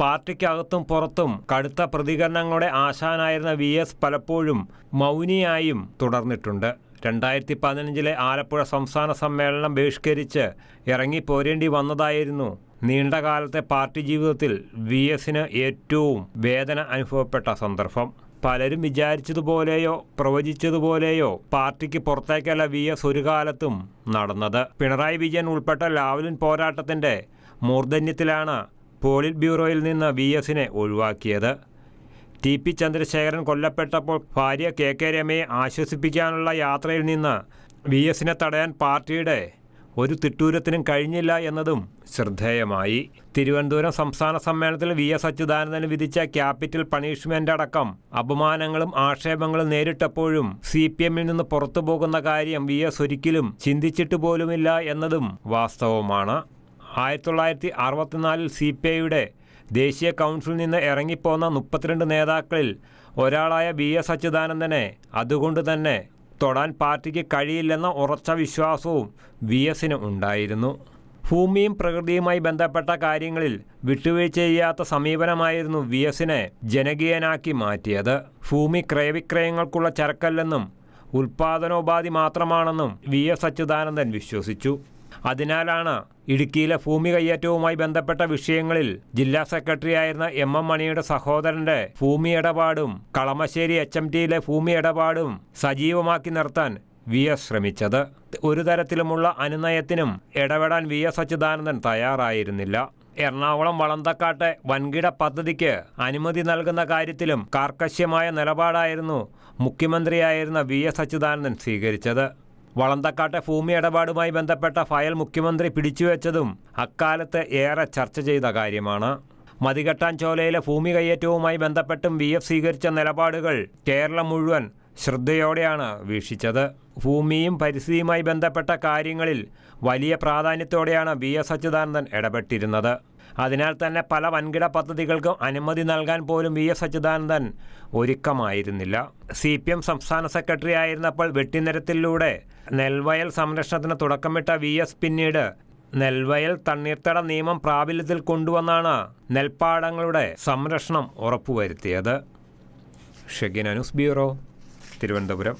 പാർട്ടിക്കകത്തും പുറത്തും കടുത്ത പ്രതികരണങ്ങളുടെ ആശാനായിരുന്ന V S പലപ്പോഴും മൗനിയായും തുടർന്നിട്ടുണ്ട്. രണ്ടായിരത്തി പതിനഞ്ചിലെ ആലപ്പുഴ സംസ്ഥാന സമ്മേളനം ബഹിഷ്കരിച്ച് ഇറങ്ങിപ്പോരേണ്ടി വന്നതായിരുന്നു നീണ്ടകാലത്തെ പാർട്ടി ജീവിതത്തിൽ വി എസിന് ഏറ്റവും വേദന അനുഭവപ്പെട്ട സന്ദർഭം. പലരും വിചാരിച്ചതുപോലെയോ പ്രവചിച്ചതുപോലെയോ പാർട്ടിക്ക് പുറത്തേക്കല്ല വി എസ് ഒരു കാലത്തും നടന്നത്. പിണറായി വിജയൻ ഉൾപ്പെട്ട ലാവലിൻ പോരാട്ടത്തിന്റെ മൂർധന്യത്തിലാണ് പോളിറ്റ് ബ്യൂറോയിൽ നിന്ന് വി എസിനെ ഒഴിവാക്കിയത്. ടി പി ചന്ദ്രശേഖരൻ കൊല്ലപ്പെട്ടപ്പോൾ ഭാര്യ കെ കെ രമയെ ആശ്വസിപ്പിക്കാനുള്ള യാത്രയിൽ നിന്ന് വി എസിനെ തടയാൻ പാർട്ടിയുടെ ഒരു തിട്ടൂരത്തിനും കഴിഞ്ഞില്ല എന്നതും ശ്രദ്ധേയമായി. തിരുവനന്തപുരം സംസ്ഥാന സമ്മേളനത്തിൽ വി എസ് അച്യുതാനന്ദന് വിധിച്ച ക്യാപിറ്റൽ പണിഷ്മെന്റ് അടക്കം അപമാനങ്ങളും ആക്ഷേപങ്ങളും നേരിട്ടപ്പോഴും സി പി എമ്മിൽ നിന്ന് പുറത്തു പോകുന്ന കാര്യം വി എസ് ഒരിക്കലും ചിന്തിച്ചിട്ട് പോലുമില്ല എന്നതും വാസ്തവമാണ്. ആയിരത്തി തൊള്ളായിരത്തി അറുപത്തിനാലിൽ സി പി ഐയുടെ ദേശീയ കൗൺസിലിൽ നിന്ന് ഇറങ്ങിപ്പോന്ന മുപ്പത്തിരണ്ട് നേതാക്കളിൽ ഒരാളായ വി എസ് അച്യുതാനന്ദനെ അതുകൊണ്ട് തന്നെ തൊടാൻ പാർട്ടിക്ക് കഴിയില്ലെന്ന ഉറച്ച വിശ്വാസവും വി എസിന് ഉണ്ടായിരുന്നു. ഭൂമിയും പ്രകൃതിയുമായി ബന്ധപ്പെട്ട കാര്യങ്ങളിൽ വിട്ടുവീഴ്ച ചെയ്യാത്ത സമീപനമായിരുന്നു വി എസിനെ ജനകീയനാക്കി മാറ്റിയത്. ഭൂമി ക്രയവിക്രയങ്ങൾക്കുള്ള ചരക്കല്ലെന്നും ഉൽപാദനോപാധി മാത്രമാണെന്നും വി എസ് അച്യുതാനന്ദൻ വിശ്വസിച്ചു. അതിനാലാണ് ഇടുക്കിയിലെ ഭൂമി കയ്യേറ്റവുമായി ബന്ധപ്പെട്ട വിഷയങ്ങളിൽ ജില്ലാ സെക്രട്ടറിയായിരുന്ന എം എം മണിയുടെ സഹോദരന്റെ ഭൂമി ഇടപാടും കളമശ്ശേരി എച്ച് എം ടിയിലെ ഭൂമി ഇടപാടും സജീവമാക്കി നിർത്താൻ വി എസ് ശ്രമിച്ചത്. ഒരു തരത്തിലുമുള്ള അനുനയത്തിനും ഇടപെടാൻ വി എസ് അച്യുതാനന്ദൻ തയ്യാറായിരുന്നില്ല. എറണാകുളം വളന്തക്കാട്ടെ വൻകിട പദ്ധതിക്ക് അനുമതി നൽകുന്ന കാര്യത്തിലും കാർക്കശ്യമായ നിലപാടായിരുന്നു മുഖ്യമന്ത്രിയായിരുന്ന വി എസ് അച്യുതാനന്ദൻ സ്വീകരിച്ചത്. വളന്തക്കാട്ടെ ഭൂമി ഇടപാടുമായി ബന്ധപ്പെട്ട ഫയൽ മുഖ്യമന്ത്രി പിടിച്ചുവെച്ചതും അക്കാലത്ത് ഏറെ ചർച്ച ചെയ്ത കാര്യമാണ്. മതികെട്ടാൻ ചോലയിലെ ഭൂമി കയ്യേറ്റവുമായി ബന്ധപ്പെട്ടും വി എഫ് സ്വീകരിച്ച നിലപാടുകൾ കേരളം മുഴുവൻ ശ്രദ്ധയോടെയാണ് വീക്ഷിച്ചത്. ഭൂമിയും പരിസ്ഥിതിയുമായി ബന്ധപ്പെട്ട കാര്യങ്ങളിൽ വലിയ പ്രാധാന്യത്തോടെയാണ് വി എസ് അച്യുതാനന്ദൻ ഇടപെട്ടിരുന്നത്. അതിനാൽ തന്നെ പല വൻകിട പദ്ധതികൾക്കും അനുമതി നൽകാൻ പോലും വി എസ് അച്യുതാനന്ദൻ ഒരുക്കമായിരുന്നില്ല. സി പി എം സംസ്ഥാന സെക്രട്ടറി ആയിരുന്നപ്പോൾ വെട്ടിനിരത്തിലൂടെ നെൽവയൽ സംരക്ഷണത്തിന് തുടക്കമിട്ട വി എസ് പിന്നീട് നെൽവയൽ തണ്ണീർത്തട നിയമം പ്രാബല്യത്തിൽ കൊണ്ടുവന്നാണ് നെൽപ്പാടങ്ങളുടെ സംരക്ഷണം ഉറപ്പുവരുത്തിയത്. Shegina news bureau Thiruvananthapuram.